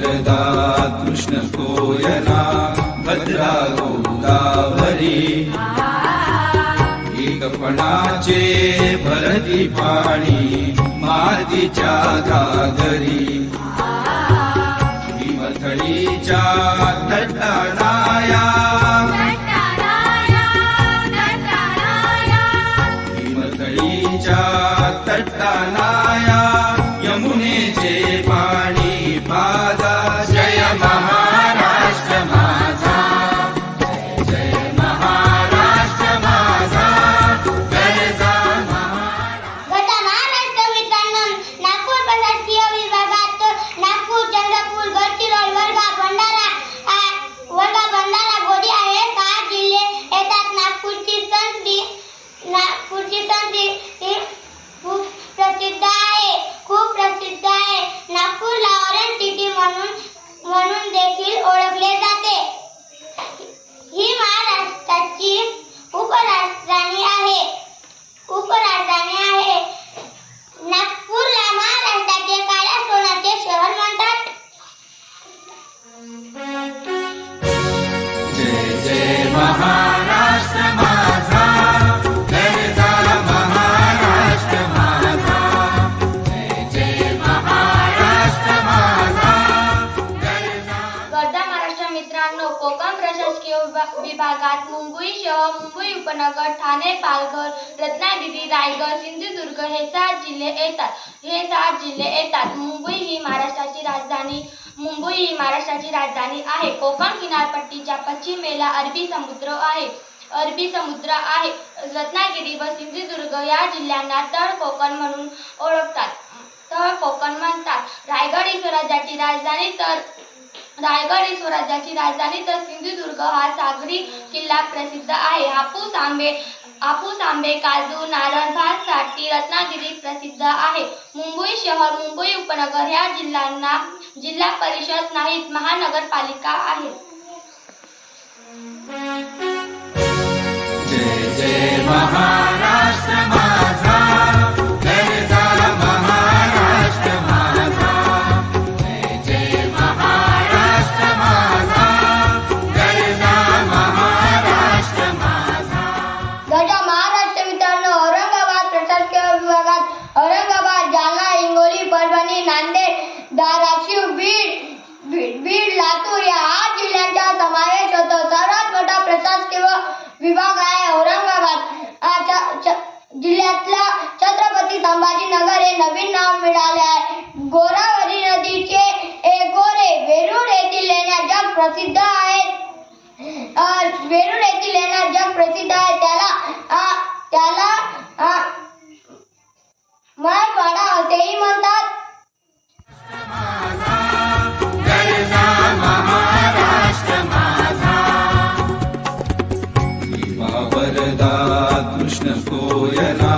जगदा कृष्ण कोयना भद्रा गोदावरी. एकपणाचे भरती पाणी मातीच्या घागरी जिल्ह्यात मुंबई शहर मुंबई उपनगर ठाणे पालघर रत्नागिरी रायगड सिंधुदुर्ग हे सात जिल्हे येतात. हे सात जिल्हे येतात. मुंबई ही महाराष्ट्राची राजधानी मुंबई ही महाराष्ट्राची राजधानी आहे. कोकण किनारपट्टीच्या पश्चिमेला अरबी समुद्र आहे. अरबी समुद्र आहे. रत्नागिरी व सिंधुदुर्ग या जिल्ह्यांना तळ कोकण म्हणून ओळखतात. तळ कोकण म्हणतात. रायगड ही स्वराज्याची राजधानी तर रायगड ही स्वराज्याची राजधानी तर सिंधुदुर्ग हा सागरी किल्ला प्रसिद्ध आहे. हापूस आंबे हापूस आंबे काजू नारळ भातसाठी रत्नागिरी प्रसिद्ध आहे. मुंबई शहर मुंबई उपनगर ह्या जिल्ह्यांना जिल्हा परिषद नाहीत महानगरपालिका आहे. जय जय महा प्रसिद्ध आहे त्याला त्याला अ, मराठवाडा असेही म्हणतात कृष्ण कोयना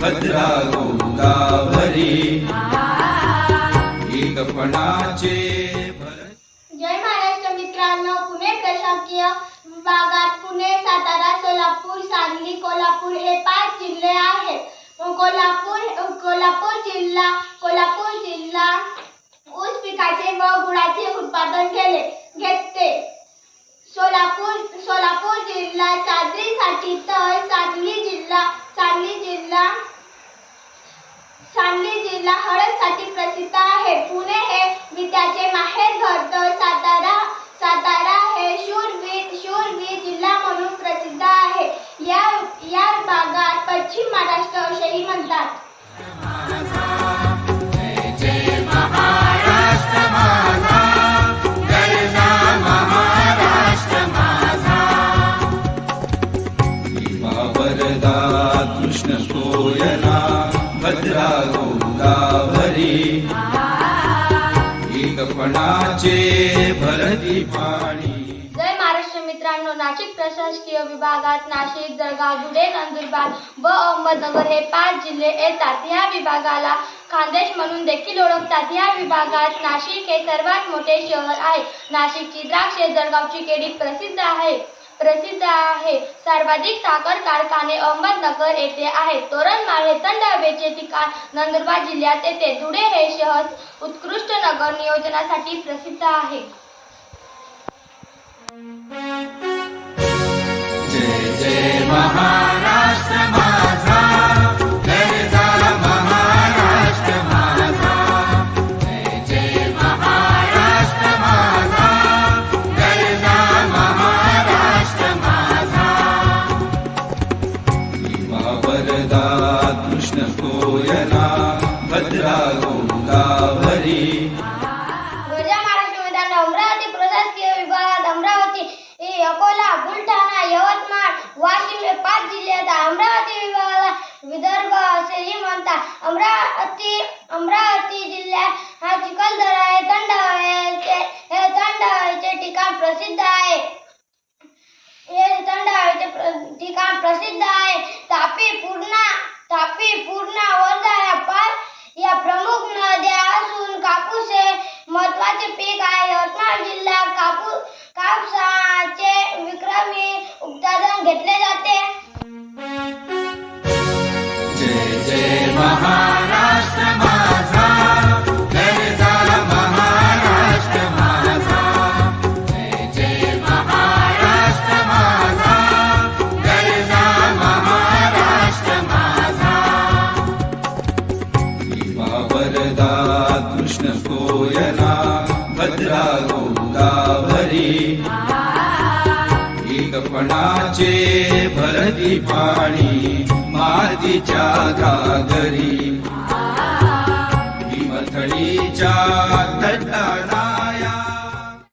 भद्रा गोदावरी एकपणाचे भरत जय महाराष्ट्र मित्रांनो पुणे प्रशासकीय विभागात पुणे सातारा सोलापूर सांगली कोल्हापूर हे पाच जिल्हे आहेत. कोल्हापूर कोल्हापूर जिल्हा कोल्हापूर जिल्हा ऊस पिकाचे व गुळाचे उत्पादन केले घेते सोलापूर सोलापूर जिल्हा चादरीसाठी तर सांगली जिल्हा सांगली जिल्हा सांगली जिल्हा हळद एकपणाचे भरती पाणी. जय महाराष्ट्र मित्रांनो नाशिक प्रशासकीय विभागात नाशिक जळगाव धुळे नंदुरबार व अहमदनगर हे पाच जिल्हे येतात. या विभागाला खानदेश म्हणून देखील ओळखतात. या विभागात नाशिक हे सर्वात मोठे शहर आहे. नाशिकची द्राक्षे जळगावची केळी प्रसिद्ध आहे. प्रसिद्ध आहे. सर्वाधिक साखर कारखाने अहमदनगर येथे आहेत. तोरणमाळ हे थंड हवेचे ठिकाण. नंदुरबार जिल्ह्यात येते धुळे हे शहर उत्कृष्ट नगर नियोजनासाठी प्रसिद्ध आहे. जय जय महा योजना भद्रा गोंदाभरी गरजा महाराष्ट्र मैदान अमरावती प्रशासकीय विभागात अमरावती अकोला बुलढाणा यवतमाळ वाशिम हे पाच जिल्ह्यात अमरावती विभागाला विदर्भ असेही म्हणतात अमरावती अमरावती जिल्हा हा चिखलदरा एकपणाचे भरती पाणी मातीच्या घागरी भीमथडीच्या तटाया